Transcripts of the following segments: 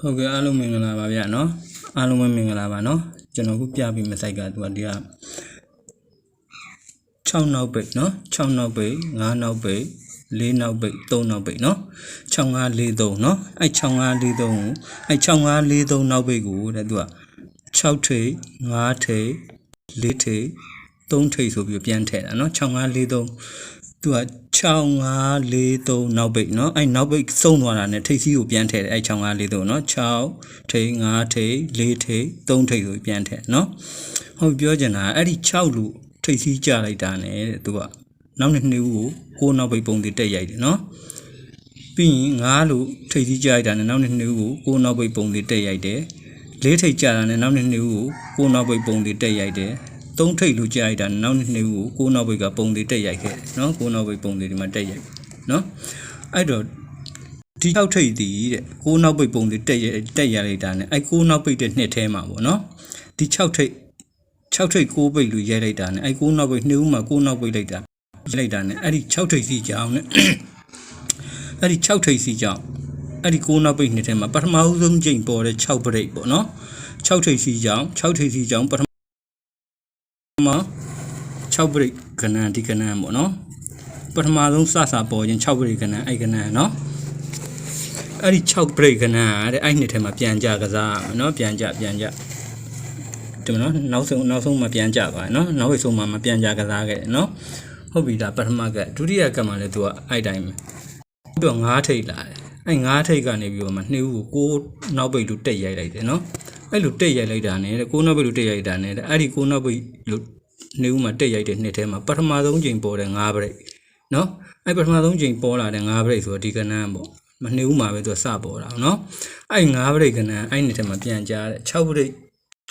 ဟုတ်ကဲ့အားလုံးမင်္ဂလာပါဗျာနော်အားလုံးပဲမင်္ဂလာပါနော်ကျွန်တော်ခုပြပြီးမဆိုင်ကသူကဒီက6နောက်ပိတ်နော်6နောက်ပိတ်9နောက်ပိတ်4နောက်ပိတ်3နောက်ပိတ်နော်6543နော်အဲ့6543ကိုအဲ့6543နောက်ပိတ်ကိုတဲ့သူက6ထိပ်5ထိပ်4ထိပ်3ထိပ်ဆိုပြီးပြန်ထည့်တာနော်6543 သူက6543နောက်ပိတ်เนาะအဲ့နောက်ပိတ်စုံသွားတာ ਨੇ ထိပ်စီးကိုပြန်ထည့်တယ်အဲ့6543เนาะ6ထိပ်5ထိပ်4ထိပ်3ထိပ်ဆိုပြီးပြန်ထည့်เนาะဟုတ်ပြောချင်တာအဲ့ဒီ6လူထိပ်စီးကြလိုက်တာ ਨੇ တဲ့သူကနောက်နှစ်နှစ်ဦးကိုကိုးနောက်ပိတ်ပုံတွေတက်ရိုက်တယ်เนาะပြီးရင်5လူထိပ်စီးကြလိုက်တာ ਨੇ နောက်နှစ်နှစ်ဦးကိုကိုးနောက်ပိတ်ပုံတွေတက်ရိုက်တယ်လေးထိပ်ကြတာ ਨੇ နောက်နှစ်နှစ်ဦးကိုကိုးနောက်ပိတ်ပုံတွေတက်ရိုက်တယ် သုံးထိပ်လို့ကြားရတာနောက်နှစ်ဦးကိုကိုနောက်ဘိတ်ကပုံတွေတက်ရိုက်ခဲ့เนาะကိုနောက်ဘိတ်ပုံတွေဒီမှာတက်ရိုက်เนาะအဲ့တော့ဒီ၆ထိပ်တည်တဲ့ကိုနောက်ပိတ်ပုံတွေတက်ရတက်ရလိုက်တာနဲ့အဲကိုနောက်ပိတ်တဲ့နှစ်ထဲမှာပေါ့နော်ဒီ၆ထိပ်6ထိပ်6ပိတ်လူရဲလိုက်တာနဲ့အဲ6နောက်ပိတ်2ဦးမှာ6နောက်ပိတ်လိုက်တာရဲလိုက်တာနဲ့အဲ့ဒီ6ထိပ်စီကြောင်းနဲ့အဲ့ဒီ6ထိပ်စီကြောင်းအဲ့ဒီ6နောက်ပိတ်နှစ်ထဲမှာပထမဦးဆုံးကြိမ်ပေါ်တဲ့6ပရိတ်ပေါ့နော်6ထိပ်စီကြောင်း6ထိပ်စီကြောင်းပထ မမှာ6ဘရိတ်ကဏ္ဍဒီကဏ္ဍပေါ့နော်ပထမဆုံးစစပေါ်ရင်6ဘရိတ်ကဏ္ဍအဲ့ကဏ္ဍနော်အဲ့ဒီ6ဘရိတ်ကဏ္ဍတဲ့အဲ့နှစ်ထဲမှာပြန်ကြကစားရမယ်နော်ပြန်ကြပြန်ကြဒီမနော်နောက်ဆုံးနောက်ဆုံးမှာပြန်ကြသွားတယ်နော်နောက်ဆုံးမှာမပြန်ကြကစားခဲ့တယ်နော်ဟုတ်ပြီဒါပထမကဒုတိယကမှလည်းသူကအဲ့တိုင်းပဲပြီးတော့9ထိပ်လာတယ်အဲ့9ထိပ်ကနေပြီးတော့မှနှစ်ဦးကို6နောက်ပိတ်လူတက်ရိုက်လိုက်တယ်နော် အဲ့လိုတက်ရိုက်လိုက်တာနဲ့တဲ့6နောက်ပိတ်လူတက်ရိုက်တာနဲ့တဲ့အဲ့ဒီ6နောက်ပိတ်လူနေဦးမှာတက်ရိုက်တဲ့နှစ်ထဲမှာပထမဆုံးချိန်ပေါ်တဲ့9ဘရိတ်နော်အဲ့ပထမဆုံးချိန်ပေါ်လာတဲ့9ဘရိတ်ဆိုတော့ဒီကဏ္ဍပေါ့မနေဦးမှာပဲသူကစပေါ်တာနော်အဲ့9ဘရိတ်ကဏ္ဍအဲ့နှစ်ထဲမှာပြန်ကြတဲ့6ဘရိတ်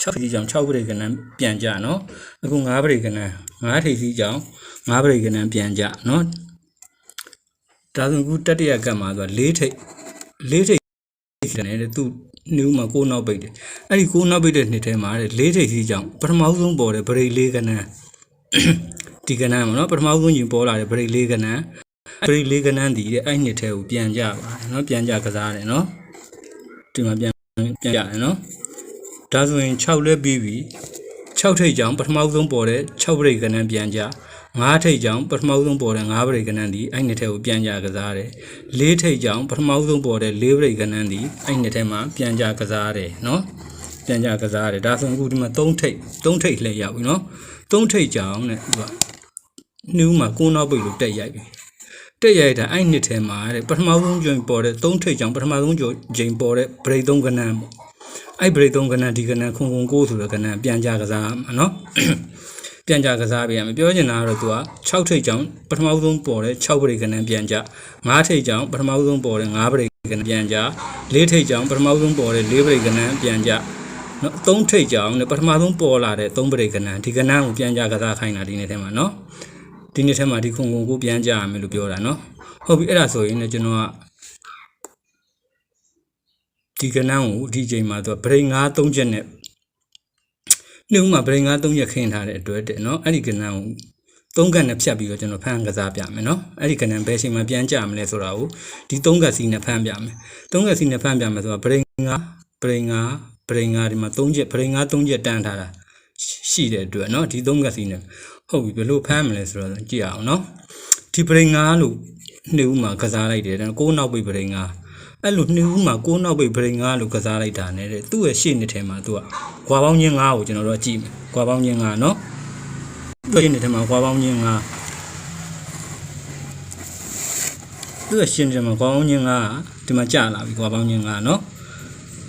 6ထိပ်ကြောင်6ဘရိတ်ကဏ္ဍပြန်ကြနော်အခု9ဘရိတ်ကဏ္ဍ9ထိပ်စီကြောင်9ဘရိတ်ကဏ္ဍပြန်ကြနော်ဒါဆိုအခုတတိယကတ်မှာဆို4ထိပ်4ထိပ်တယ်တဲ့သူ နှူးမှာကိုးနောက်ပိတ်တယ်အဲ့ဒီကိုးနောက်ပိတ်တဲ့နှစ်ထဲမှာတဲ့၄ထိပ်စီကြောင့်ပထမဆုံးပေါ်တဲ့ဗရိတ်လေးကနန်းဒီကနန်းပေါ့နော်ပထမဆုံးရင်ပေါ်လာတဲ့ဗရိတ်လေးကနန်းဗရိတ်လေးကနန်းဒီတဲ့အဲ့နှစ်ထဲကိုပြန်ကြပါတယ်နော်ပြန်ကြကစားတယ်နော်ဒီမှာပြန်ပြန်ကြတယ်နော်ဒါဆိုရင်6လဲပြီးပြီ6ထိပ်ကြောင့်ပထမဆုံးပေါ်တဲ့6ဗရိတ်ကနန်းပြန်ကြ 9ထိပ်ကြောင့်ပထမဆုံးပေါ်တဲ့9ဗရိတ်ကနန်းဒီအဲ့နှစ်ထဲကိုပြန်ကြကစားတယ်၄ထိပ်ကြောင့်ပထမဆုံးပေါ်တဲ့၄ဗရိတ်ကနန်းဒီအဲ့နှစ်ထဲမှာပြန်ကြကစားတယ်နော်ပြန်ကြကစားတယ်ဒါဆိုအခုဒီမှာ3ထိပ်3ထိပ်လှည့်ရောက်ပြီနော်3ထိပ်ကြောင့်တဲ့သူကနှူးမှာကိုးနောက်ပိတ်လို့တက်ရိုက်ပြီတက်ရိုက်တာအဲ့နှစ်ထဲမှာတဲ့ပထမဆုံးကြိမ်ပေါ်တဲ့3ထိပ်ကြောင့်ပထမဆုံးကြိမ်ပေါ်တဲ့ဗရိတ်3ကနန်းပေါ့အဲ့ဗရိတ်3ကနန်းဒီကနန်းခုံခုံကိုးဆိုတဲ့ကနန်းပြန်ကြကစားမှာနော် ပြန်ကြကစားပေးရမယ်ပြောချင်တာကတော့သူက6ထိပ်ကြောင်ပထမဆုံးပေါ်တဲ့6ပရိကဏ္ဍပြန်ကြ9ထိပ်ကြောင်ပထမဆုံးပေါ်တဲ့9ပရိကဏ္ဍပြန်ကြ4ထိပ်ကြောင်ပထမဆုံးပေါ်တဲ့4ပရိကဏ္ဍပြန်ကြနော်3ထိပ်ကြောင်ပထမဆုံးပေါ်လာတဲ့3ပရိကဏ္ဍဒီကဏ္ဍကိုပြန်ကြကစားခိုင်းတာဒီနေ့ထဲမှာနော်ဒီနေ့ထဲမှာဒီခုံခုံကိုပြန်ကြရမယ်လို့ပြောတာနော်ဟုတ်ပြီအဲ့ဒါဆိုရင်လည်းကျွန်တော်ကဒီကဏ္ဍကိုဒီချိန်မှာသူကဗရိတ်9 3ချက်နဲ့ နှုတ်မှာဗရိန်ကား၃ရက်ခင်းထားတဲ့အတွက်တဲ့နော်အဲ့ဒီကဏ္ဍကိုသုံးကဏ္ဍဖြတ်ပြီးတော့ကျွန်တော်ဖန်ကစားပြမယ်နော်အဲ့ဒီကဏ္ဍဘယ်ချိန်မှပြန်ကြမလဲဆိုတာကိုဒီသုံးကစီနဲ့ဖန်ပြမယ်သုံးကစီနဲ့ဖန်ပြမယ်ဆိုတော့ဗရိန်ကားဗရိန်ကားဗရိန်ကားဒီမှာ၃ချက်ဗရိန်ကား၃ချက်တန်းထားတာရှိတဲ့အတွက်နော်ဒီသုံးကစီနဲ့ဟုတ်ပြီဘယ်လိုဖမ်းမလဲဆိုတော့ကြည့်အောင်နော်ဒီဗရိန်ကားလို့နှုတ်မှာကစားလိုက်တယ်ကိုးနောက်ပိတ်ဗရိန်ကား အဲ့လိုနှူးမှာကိုးနောက်ပိတ်ဗရိန်ငါလို့ကစားလိုက်တာနဲ့တဲ့သူ့ရဲ့ရှေ့နှစ်ထဲမှာသူကကွာပေါင်းချင်းငါးကိုကျွန်တော်တို့ကြည့်မယ်ကွာပေါင်းချင်းငါးနော်သူ့ရဲ့နှစ်ထဲမှာကွာပေါင်းချင်းငါးသူ့ရဲ့ရှင်းထဲမှာကွာပေါင်းချင်းငါးဒီမှာကြာလာပြီကွာပေါင်းချင်းငါးနော်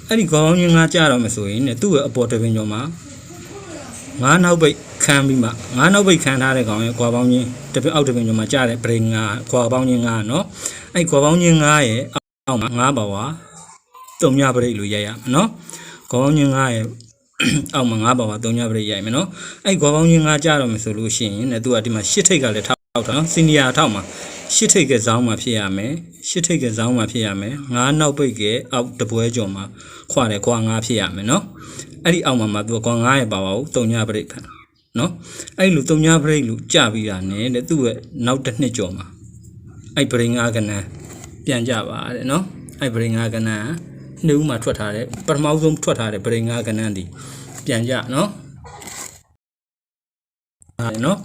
အဲ့ဒီကွာပေါင်းချင်းငါးကြာတော့မယ်ဆိုရင်တဲ့သူ့ရဲ့အပေါ်တပင်ကျော်မှာငါးနောက်ပိတ်ခံပြီးမှငါးနောက်ပိတ်ခံထားတဲ့ကောင်ရဲ့ကွာပေါင်းချင်းတပင်အောက်တပင်ကျော်မှာကြာတဲ့ဗရိန်ငါးကွာပေါင်းချင်းငါးနော်အဲ့ကွာပေါင်းချင်းငါးရဲ့ အောက်မှာ9ပါဝါ3ညပရိတ်လို့ရိုက်ရမယ်နော်။ခေါင်းချင်း9ရဲ့အောက်မှာ9ပါဝါ3ညပရိတ်ရိုက်မယ်နော်။အဲ့ခေါင်းချင်း9ကြတော့မယ်ဆိုလို့ရှိရင်လည်းသူကဒီမှာ10ထိတ်ကလည်းထောက်တာနော်။စီနီယာထောက်မှာ10ထိတ်ကဇောင်းမှာဖြစ်ရမယ်။10ထိတ်ကဇောင်းမှာဖြစ်ရမယ်။9နောက်ပိတ်ကအောက်တပွဲကျော်မှာခွာတယ်ခွာ9ဖြစ်ရမယ်နော်။အဲ့ဒီအောက်မှာမှသူကခွာ9ရဲ့ပါဝါကို3ညပရိတ်ဖန်နော်။အဲ့လို3ညပရိတ်လို့ကြပြီးတာနဲ့တဲ့သူ့ရဲ့နောက်တစ်နှစ်ကျော်မှာအဲ့ပရိငါကနန်း ပြန်ကြပါတဲ့နော်အဲ့ဗရင်ငါကနန်းနှစ်ဦးမှာထွက်ထားတဲ့ပထမဆုံးထွက်ထားတဲ့ပရိငါကဏ္ဍဒီပြန်ကြနော်အဲနော်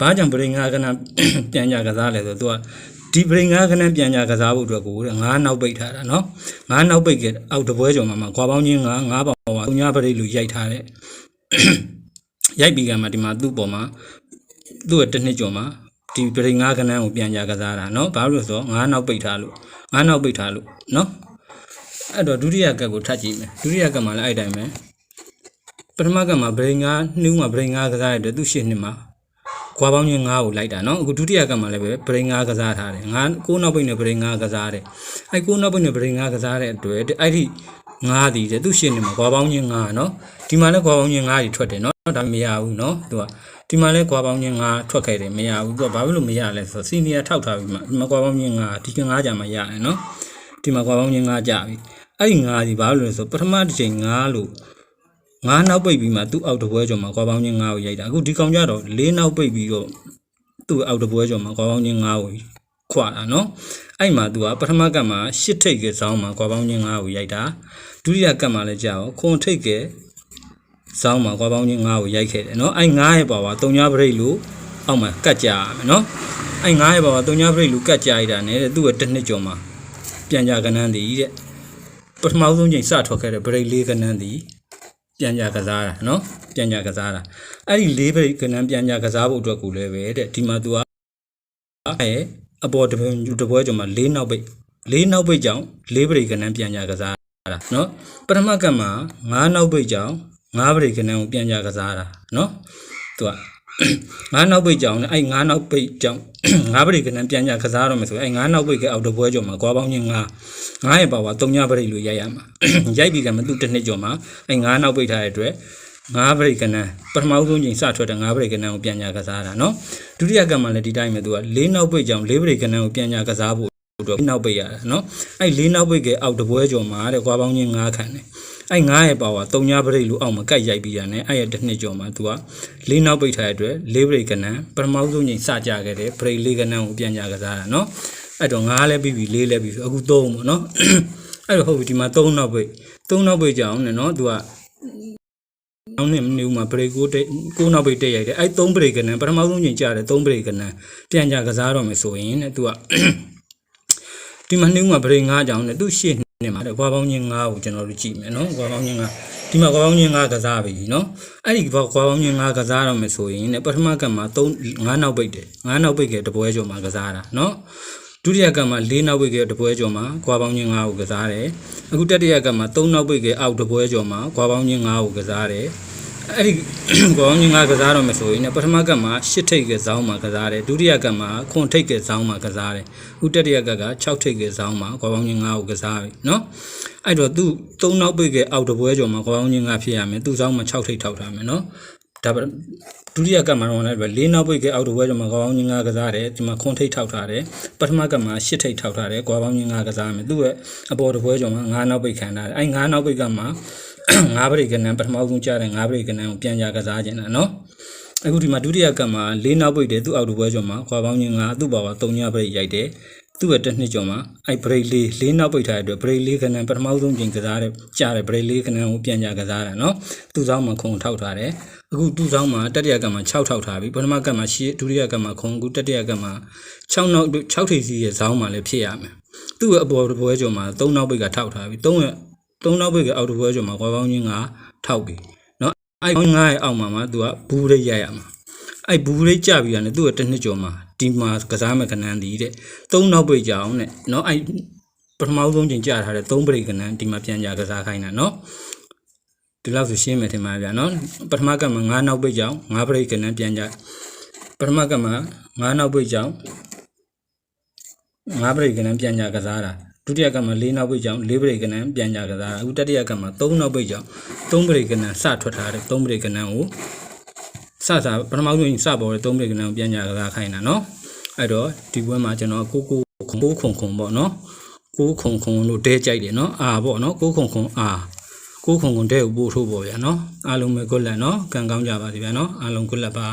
ဘာကြောင့်ပရိငါကဏ္ဍပြန်ကြကစားလဲဆိုတော့ तू ကဒီပရိငါကဏ္ဍပြန်ကြကစားဖို့အတွက်ကိုတဲ့ငါးနောက်ပိတ်ထားတာနော်ငါးနောက်ပိတ်ကအောက်တပွဲကျော်မှာမှာကွာပေါင်းချင်းငါးငါးပေါင်ပါညပရိလူရိုက်ထားတဲ့ရိုက်ပြီးကမှဒီမှာသူ့ပေါ်မှာသူ့ရဲ့တစ်နှစ်ကျော်မှာ ဒီပရိငါးကဏ္ဍကိုပြန်ကြကစားတာနော်ဘာလို့လဲဆိုတော့ငါးနောက်ပိတ်ထားလို့ငါးနောက်ပိတ်ထားလို့နော်အဲ့တော့ဒုတိယကတ်ကိုထပ်ကြည့်မယ်ဒုတိယကတ်မှာလည်းအဲ့တိုင်းပဲပထမကတ်မှာပရိငါးနှူးမှာပရိငါးကစားရတဲ့သူ့ရှစ်နှစ်မှာကွာပေါင်းချင်း9ကိုလိုက်တာနော်အခုဒုတိယကတ်မှာလည်းပဲပရိငါးကစားထားတယ်ငါကိုးနောက်ပိတ်နဲ့ပရိငါးကစားတယ်အဲ့ကိုးနောက်ပိတ်နဲ့ပရိငါးကစားတဲ့အတွက်အဲ့ဒီ9ဒီတဲ့သူ့ရှစ်နှစ်မှာကွာပေါင်းချင်း9နော်ဒီမှာလည်းကွာပေါင်းချင်း9ကြီးထွက်တယ်နော်ဒါမရဘူးနော်သူက ဒီမှာလဲကွာပေါင်းချင်း9ထွက်ခဲ့တယ်မရဘူးသူကဘာဖြစ်လို့မရလဲဆိုတော့စီနီယာထောက်ထားပြီးမှဒီမှာကွာပေါင်းချင်း9ဒီက9ကြာမှရတယ်နော်ဒီမှာကွာပေါင်းချင်း9ကြာပြီအဲ့ဒီ9ဒီဘာလို့လဲဆိုပထမတစ်ချိန်9လို့9နောက်ပိတ်ပြီးမှသူ့အောက်တပွဲကျော်မှာကွာပေါင်းချင်း9ကိုရိုက်တာအခုဒီကောင်ကြတော့၄နောက်ပိတ်ပြီးတော့သူ့အောက်တပွဲကျော်မှာကွာပေါင်းချင်း9ကိုခွာတာနော်အဲ့မှာသူကပထမကတ်မှာရှစ်ထိတ်ကစောင်းမှာကွာပေါင်းချင်း9ကိုရိုက်တာဒုတိယကတ်မှာလည်းကြာအောင်ခွန်ထိတ်က စောင်းမှာကွာပေါင်းချင်း9ကိုရိုက်ခဲ့တယ်နော်အဲ့9ရဲ့ပါဝါ3ညပရိတ်လို့အောက်မှာကတ်ကြရမယ်နော်အဲ့9ရဲ့ပါဝါ3ညပရိတ်လို့ကတ်ကြရတာနဲ့တဲ့သူ့ရဲ့တစ်နှစ်ကျော်မှာပြန်ကြကနန်းတည်တဲ့ပထမဆုံးချိန်စထွက်ခဲ့တဲ့ပရိတ်လေးကနန်းတည်ပြန်ကြကစားတာနော်ပြန်ကြကစားတာအဲ့ဒီလေးပရိတ်ကနန်းပြန်ကြကစားဖို့အတွက်ကိုလည်းပဲတဲ့ဒီမှာသူကအဲအပေါ်တပွဲတပွဲကျော်မှာ၄နောက်ပိတ်၄နောက်ပိတ်ကြောင့်၄ပရိတ်ကနန်းပြန်ကြကစားတာနော်ပထမကတ်မှာ9နောက်ပိတ်ကြောင့် 9ပရိတ်ကနန်းကိုပြန်ကြကစားတာနော်သူကငါးနောက်ပိတ်ကြောင်နဲ့အဲ့ငါးနောက်ပိတ်ကြောင်ငါးပရိကနန်ပြန်ကြကစားရမယ်ဆိုအဲ့ငါးနောက်ပိတ်ကအောက်တပွဲကြောင်မှာကွာပေါင်းချင်းငါးငါးရဲ့ပါဝါ၃ညပရိလို့ရိုက်ရမှာရိုက်ပြီးကမှသူ့တစ်နှစ်ကျော်မှာအဲ့ငါးနောက်ပိတ်ထားတဲ့အတွက်ငါးပရိကနန်ပထမဆုံးချိန်စထွက်တဲ့ငါးပရိကနန်ကိုပြန်ကြကစားတာနော်ဒုတိယကမှလည်းဒီတိုင်းပဲသူက၄နောက်ပိတ်ကြောင်၄ပရိကနန်ကိုပြန်ကြကစားဖို့တော့နောက်ပိတ်ရတာနော်အဲ့၄နောက်ပိတ်ကအောက်တပွဲကျော်မှာတဲ့ကွာပေါင်းချင်းငါးခန့်တယ် အဲ့9ရဲ့ power 3ညဘရိတ်လို့အောက်မှာကတ်ရိုက်ပြီးတာနဲ့အဲ့ရဲ့တစ်နှစ်ကျော်မှာသူကလေးနောက်ပိတ်ထားတဲ့အတွက်လေးဘရိတ်ကနန်းပထမဆုံးချိန်စကြခဲ့တယ်ဘရိတ်လေးကနန်းကိုပြန်ကြကစားတာเนาะအဲ့တော့9လဲပြီးပြီလေးလဲပြီးပြီအခု3ပေါ့เนาะအဲ့တော့ဟုတ်ပြီဒီမှာ3နောက်ပိတ်3နောက်ပိတ်ကြအောင်နဲ့เนาะသူကောင်းနဲ့မနေဘူးမှာဘရိတ်ကိုတက်ကိုနောက်ပိတ်တက်ရိုက်တယ်အဲ3ဘရိတ်ကနံပထမဆုံးချိန်ကြားတယ်3ဘရိတ်ကနံပြန်ကြကစားတော့မယ်ဆိုရင်တဲ့သူကဒီမှာနှင်းမှာဘရိတ်၅ကြောင်နဲ့သူရှေ့ နေမှာတဲ့ကွာပေါင်းချင်း9ကိုကျွန်တော်တို့ကြည့်မယ်နော်ကွာပေါင်းချင်း9ဒီမှာကွာပေါင်းချင်း9ကစားပြီနော်အဲ့ဒီကွာပေါင်းချင်း9ကစားတော့မယ်ဆိုရင်ねပထမကမှာ3 9နောက်ပိတ်တယ်9နောက်ပိတ်ကတပွဲကျော်မှာကစားတာနော်ဒုတိယကမှာ4နောက်ပိတ်ကတပွဲကျော်မှာကွာပေါင်းချင်း9ကိုကစားတယ်အခုတတိယကမှာ3နောက်ပိတ်ကအောက်တပွဲကျော်မှာကွာပေါင်းချင်း9ကိုကစားတယ် အဲ့ဒီကွာပေါင်းချင်း9ကစားတော့မယ်ဆိုရင်ねပထမကမှာ8ထိပ်ကစောင်းမှာကစားတယ်ဒုတိယကမှာ9ထိပ်ကစောင်းမှာကစားတယ်အခုတတိယကက6ထိပ်ကစောင်းမှာကွာပေါင်းချင်း9ကိုကစားပြီနော်အဲ့တော့သူသုံးနောက်ပိတ်ကအောက်တပွဲကျော်မှာကွာအောင်ချင်းကဖြစ်ရမယ်သူ့ဆောင်မှာ6ထိပ်ထောက်ထားမယ်နော်ဒါဒုတိယကမှတော့လည်း၄နောက်ပိတ်ကအောက်တပွဲကျော်မှာကွာအောင်ချင်းကကစားတယ်ဒီမှာခွန်ထိပ်ထောက်ထားတယ်ပထမကမှ8ထိပ်ထောက်ထားတယ်ကွာအောင်ချင်းကကစားမယ်သူ့ရဲ့အပေါ်တပွဲကျော်မှာ9နောက်ပိတ်ခံထားတယ်အဲ့9နောက်ပိတ်ကမှ 9ပရိကနံပထမဆုံးကြားတဲ့9ပရိကနံကိုပြန်ကြကစားခြင်းတာနော်အခုဒီမှာဒုတိယကမှ၄နောက်ပိတ်တယ်သူ့အောက်တပွဲကျော်မှာကွာပေါင်းချင်း9သူ့ပါပါ3ညပရိရိုက်တယ်သူ့ရဲ့တစ်နှစ်ကျော်မှာအဲ့ဘရိတ်လေးလေးနောက်ပိတ်ထားတဲ့အတွက်ဘရိတ်လေးခဏပထမဆုံးချိန်ကစားတဲ့ကြားတဲ့ဘရိတ်လေးခဏကိုပြန်ကြကစားတာနော်သူ့ဆောင်မှာခုံထောက်ထားတယ်အခုသူ့ဆောင်မှာတတိယကမှာ6ထောက်ထားပြီပထမကမှာရှေ့ဒုတိယကမှာခုံအခုတတိယကမှာ6နောက်6ထိပ်စီးရဲ့ဇောင်းမှာလည်းဖြစ်ရမယ်သူ့ရဲ့အပေါ်တစ်ပွဲကျော်မှာ3နောက်ပိတ်ကထောက်ထားပြီ3ရဲ့ သုံးနောက်ပိတ်ကအောက်တပွဲကျော်မှာခွဲပေါင်းချင်းကထောက်ပြီနော်အဲ့ငါးရဲ့အောက်မှာမှာသူကဘူးရိတ်ရရမှာအဲ့ဘူးရိတ်ကြပြီးရတယ်သူကတစ်နှစ်ကျော်မှာဒီမှာကစားမဲ့ကဏန်းဒီတဲ့သုံးနောက်ပိတ်ကြအောင်တဲ့နော်အဲ့ပထမဆုံးချင်းကြထားတဲ့သုံးပိတ်ကဏန်းဒီမှာပြန်ကြကစားခိုင်းတာနော်ဒီလောက်ဆိုရှင်းမယ်ထင်ပါဗျာနော်ပထမကမှာ9နောက်ပိတ်ကြောင်9ပြိတ်ကနန်းပြန်ကြပထမကမှာ9နောက်ပိတ်ကြောင်9ပြိတ်ကနန်းပြန်ကြကစားတာ ဒုတိယကမှာ၄နောက်ပိတ်ကြောင့်၄ဘရိတ်ကနန်ပြန်ကြကြတာအခုတတိယကမှာ၃နောက်ပိတ်ကြောင့်၃ဘရိတ်ကနန်စထွက်ထားတဲ့၃ဘရိတ်ကနန်ကိုစစပထမဆုံးစပေါ်တဲ့၃ဘရိတ်ကနန်ကိုပြန်ကြကြတာခိုင်းတာနော်အဲ့တော့ဒီပွဲမှာကျွန်တော်ကိုကိုကိုခုံခုံပေါ့နော်ကိုခုံခုံလို့ဒဲကြိုက်တယ်နော်အာပေါ့နော်ကိုခုံခုံအာကိုခုံခုံဒဲကိုပို့ထိုးပေါ့ဗျာနော်အားလုံးပဲ good luck နော်ကံကောင်းကြပါစေဗျာနော်အားလုံး good luck ပါ